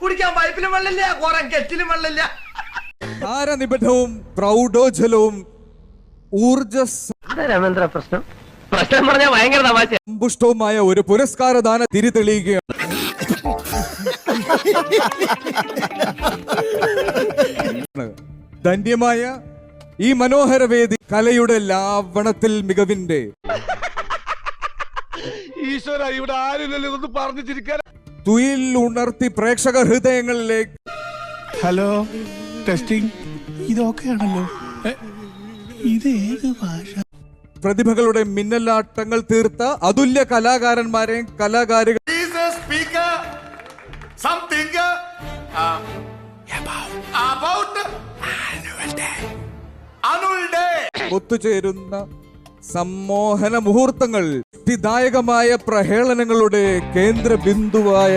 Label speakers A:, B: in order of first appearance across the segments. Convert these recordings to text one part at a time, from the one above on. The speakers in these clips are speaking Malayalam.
A: കുടിക്കാൻ പൈപ്പിലും വെള്ളമില്ല കുറെ കെറ്റിലും വെള്ളമില്ല.
B: താരനിബിഡവും പ്രൗഢോജ്വലവും ഊർജ
C: രമേന്ദ്ര പ്രശ്നം? പ്രശ്നം പറഞ്ഞാൽ ഭയങ്കര തമാശ.
B: സമ്പുഷ്ടവുമായ ഒരു പുരസ്കാരദാന തിരി തെളിയുകയാണ് ധന്യമായ ഈ മനോഹര വേദി കലയുടെ ലാവണത്തിൽ മികവിന്റെ
D: ഈശ്വര ഇവിടെ ആരും ഇതൊന്ന് പറഞ്ഞു ചിരിക്കാൻ
B: തുയിൽ ഉണർത്തി പ്രേക്ഷക ഹൃദയങ്ങളിലേക്ക്.
E: Hello testing? ഇതൊക്കെയാണല്ലോ. ഇത് ഏത് ഭാഷ?
B: പ്രതിഭകളുടെ മിന്നലാട്ടങ്ങൾ തീർത്ത അതുല്യ കലാകാരന്മാരെയും കലാകാരികൾ
D: speaker something about annual day
B: ഒത്തുചേരുന്ന സമ്മോഹന മുഹൂർത്തങ്ങൾ ായകമായ പ്രഹേളനങ്ങളുടെ കേന്ദ്ര ബിന്ദുവായ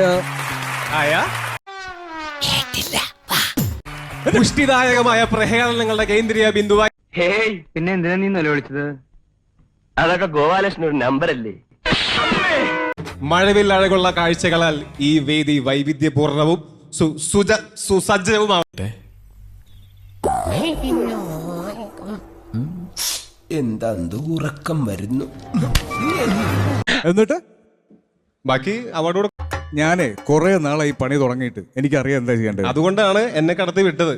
F: പുഷ്ടിദായകമായ പ്രഹേളനങ്ങളുടെ കേന്ദ്രീയ ബിന്ദുവായി
C: ഹേയ് പിന്നെ എന്തിനാ നീ നിലവിളിച്ചത് അതൊക്കെ ഗോപാലകൃഷ്ണൻ ഒരു നമ്പർ അല്ലേ
F: മഴവിൽ അഴകുള്ള കാഴ്ചകളാൽ ഈ വേദി വൈവിധ്യപൂർണവും സു- സുജ സുസജ്ജവുമാവട്ടെ.
G: എന്താ ഉറക്കം വരുന്നു?
B: എന്നിട്ട്?
F: ബാക്കി അവളോട്
B: ഞാനേ കുറെ നാളായി പണി തുടങ്ങിയിട്ട്. എനിക്കറിയാം എന്താ ചെയ്യേണ്ടത്.
F: അതുകൊണ്ടാണ് എന്നെ കടത്തി വിട്ടത്.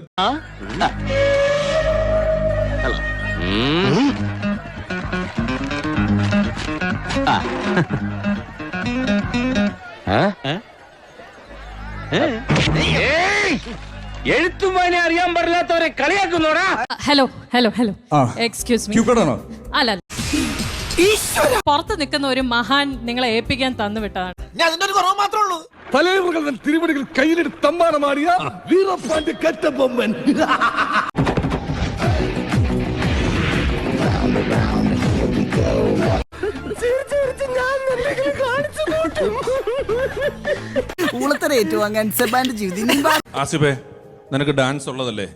C: എഴുത്തുമാനെ അറിയാൻ പാടില്ലാത്തവരെ കളിയാക്കുന്നോടാ?
H: Hello hello hello excuse me അല്ല അല്ല. പുറത്ത് നിൽക്കുന്ന ഒരു മഹാൻ നിങ്ങളെ ഏൽപ്പിക്കാൻ തന്നു വിട്ടതാണ്.
D: തലമുറകൾ തിരുവടികൾ കയ്യിലെടുത്ത് തമ്മാനമാടിയ വീരപ്പാന്റെ കറ്റബൊമ്മൻ.
I: ഊളത്തര ഏറ്റുവാങ്ങാൻ സെബാന്റെ ജീവിതം
J: ആസിഫേ നിനക്ക് ഡാൻസ് ഉള്ളതല്ലേ?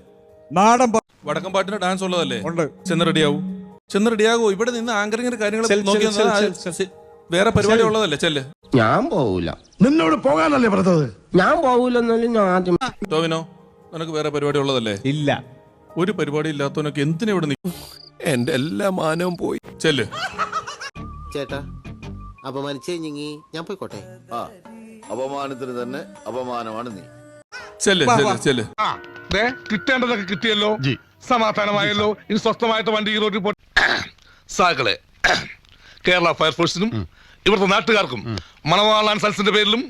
B: നാടൻ
J: വടക്കം പാട്ടിന് ഡാൻസ് ഉള്ളതല്ലേ?
B: ഉണ്ട്.
J: ചെന്ന് റെഡിയാവൂ ചെന്ന് റെഡിയാകോ ഇവിടെ നിന്ന് ആങ്കറിങ്ങിന്റെ കാര്യങ്ങൾ നോക്കി. വേറെ പരിപാടി ഉള്ളതല്ലേ? ചെല്ല്.
G: ഞാൻ പോകൂല
D: നിന്നോട് പോകാനല്ലേ പറഞ്ഞത്?
G: ഞാൻ പോവൂലെന്നാലും ഞാൻ ആദ്യം
J: ടോവിനോ നിനക്ക് വേറെ പരിപാടി ഉള്ളതല്ലേ?
F: ഇല്ല.
J: ഒരു പരിപാടി ഇല്ലാത്തവനൊക്കെ എന്തിനാ ഇവിടെ നിൽക്കും
G: എന്റെ എല്ലാ മാനവും പോയി.
J: ചെല്ല്.
K: ചേട്ടാ അപമാനിച്ചേ ഞാൻ പോയിക്കോട്ടെ?
D: ആ അപമാനത്തിന് തന്നെ അപമാനമാണ് നീ.
J: ചെല്ല് ചെല്ല് ചെല്ല്.
D: കിട്ടേണ്ടതൊക്കെ കിട്ടിയല്ലോ. സമാധാനമായല്ലോ. ഇനി സ്വസ്ഥമായിട്ട് വണ്ടി ഈ റോഡിൽ പോ സാകളെ കേരള ഫയർഫോഴ്സിനും ഇവിടുത്തെ നാട്ടുകാർക്കും മണവാളാൻ സൽസിന്റെ പേരിലും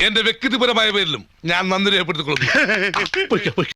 D: എന്റെ വ്യക്തിപരമായ പേരിലും ഞാൻ നന്ദി രേഖപ്പെടുത്തിക്കൊള്ളുന്നു.